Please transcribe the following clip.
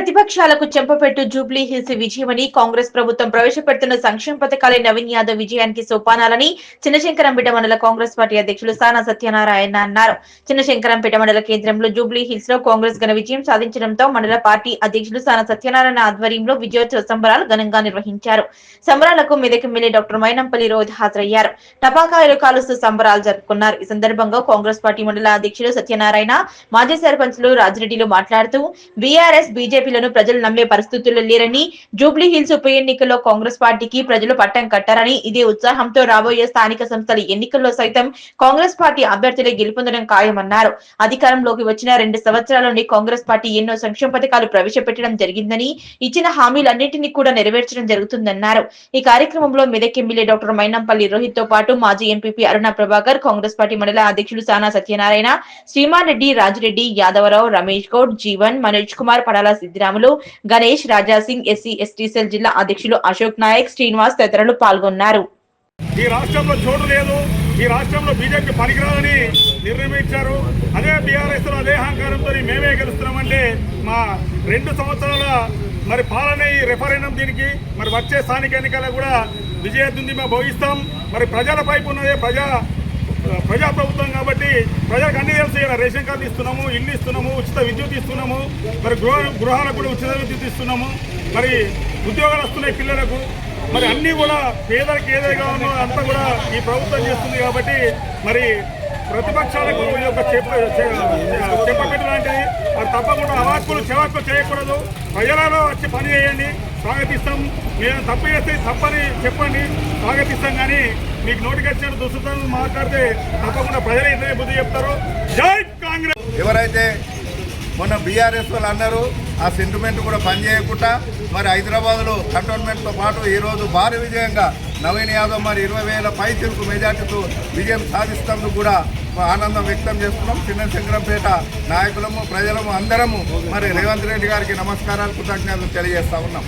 ప్రతిపక్షాలకు చెంపపెట్టు జూబ్లీ హిల్స్ విజయమని కాంగ్రెస్ ప్రభుత్వం ప్రవేశపెడుతున్న సంక్షేమ పథకాలే నవీన్ యాదవ్ విజయానికి సోపానాలని చిన్నశంకరంపేట మండల కాంగ్రెస్ పార్టీ అధ్యక్షులు సానా సత్యనారాయణ అన్నారు. చిన్నశంకరంపేట మండల కేంద్రంలో జూబ్లీ హిల్స్లో కాంగ్రెస్ ఘన విజయం సాధించడంతో మండల పార్టీ అధ్యక్షులు సానా సత్యనారాయణ ఆధ్వర్యంలో విజయోత్సవ సంబరాలు ఘనంగా నిర్వహించారు. సంబరాలకు మెదక్ ఎమ్మెల్యే డాక్టర్ మైనంపల్లి రోజు హాజరయ్యారు. టపాకాయలు కాలుస్తూ సంబరాలు జరుపుకున్నారు. ఈ సందర్భంగా కాంగ్రెస్ పార్టీ మండల అధ్యక్షులు సత్యనారాయణ మాజీ సర్పంచ్లు రాజిరెడ్డిలు మాట్లాడుతూ బీఆర్ఎస్ బీజేపీ బీజేపీలను ప్రజలు నమ్మే పరిస్థితుల్లో లేరని జూబ్లీ హిల్స్ ఉప ఎన్నికల్లో కాంగ్రెస్ పార్టీకి ప్రజలు పట్టం కట్టారని ఇదే ఉత్సాహంతో రాబోయే స్థానిక సంస్థల ఎన్నికల్లో సైతం కాంగ్రెస్ పార్టీ అభ్యర్థులే గెలుపొందడం ఖాయమన్నారు. అధికారంలోకి వచ్చిన రెండు సంవత్సరాల నుండి కాంగ్రెస్ పార్టీ ఎన్నో సంక్షేమ పథకాలు ప్రవేశపెట్టడం జరిగిందని ఇచ్చిన హామీలన్నింటినీ కూడా నెరవేర్చడం జరుగుతుందన్నారు. ఈ కార్యక్రమంలో మెదక్ ఎమ్మెల్యే డాక్టర్ మైనంపల్లి రోహిత్తో పాటు మాజీ ఎంపీపీ అరుణ ప్రభాకర్ కాంగ్రెస్ పార్టీ మండల అధ్యక్షులు Sana Satyanarayana Sriman Reddy Rajireddy Yadavarao Ramesh Goud Jeevan Manoj Kumar Padala Siddiramulu Ganesh Rajasingh SC ST cell జిల్లా అధ్యక్షులు అశోక్ నాయక్ శ్రీనివాస్ తదితరులు పాల్గొన్నారు. ఈ రాష్ట్రంలో చోటు లేదు. ఈ రాష్ట్రంలో బీజేపీ పనికిరాదని నిర్ణయించారు. అదే బీఆర్ఎస్ అదే అహంకారంతో మేమే గెలుస్తున్నామంటే మా రెండు సంవత్సరాల మరి పాలన ఈ రెఫరెండం దీనికి. మరి వచ్చే స్థానిక ఎన్నికల్లో కూడా విజయదుంది మేము భవిస్తాం మరి ప్రజల పైపు ఉన్నదే ప్రజా ప్రజాప్రభుత్వం కాబట్టి ప్రజలకు అన్ని తెలుసు రేషన్ కార్డు ఇస్తున్నాము ఇల్లు ఇస్తున్నాము ఉచిత విద్యుత్ ఇస్తున్నాము మరి గృహ గృహాలకు కూడా ఉచిత విద్యుత్ ఇస్తున్నాము మరి ఉద్యోగాలు వస్తున్నాయి పిల్లలకు మరి అన్నీ కూడా పేదలకు ఏదైతే కావాలో అంతా కూడా ఈ ప్రభుత్వం చేస్తుంది కాబట్టి మరి ప్రతిపక్షాలకు ఈ యొక్క చెప్ప లాంటిది మరి తప్పకుండా అవాక్కులు చెవాక్కులు చేయకూడదు. ప్రజలలో వచ్చి పని చేయండి స్వాగతిస్తాం. మేము తప్పు చేస్తే తప్పని చెప్పండి స్వాగతిస్తాం కానీ మీకు నోటికొచ్చిన వచ్చిన మాట్లాడితే తప్పకుండా ప్రజలు ఇదే బుద్ధి చెప్తారు. జై కాంగ్రెస్! ఎవరైతే మొన్న బీఆర్ఎస్ వాళ్ళు అన్నారు ఆ సెంటిమెంట్ కూడా పనిచేయకుండా మరి హైదరాబాద్లో కంటోన్మెంట్తో పాటు ఈరోజు భారీ విజయంగా నవీన్ యాదవ్ మరి ఇరవై వేల పై తెలుగు మెజార్టీతో విజయం సాధిస్తున్నందుకు కూడా ఆనందం వ్యక్తం చేస్తున్నాం. చిన్న శంకరంపేట నాయకులము ప్రజలము అందరము మరి రేవంత్ రెడ్డి గారికి నమస్కారాలు కృతజ్ఞతలు తెలియజేస్తా ఉన్నాం.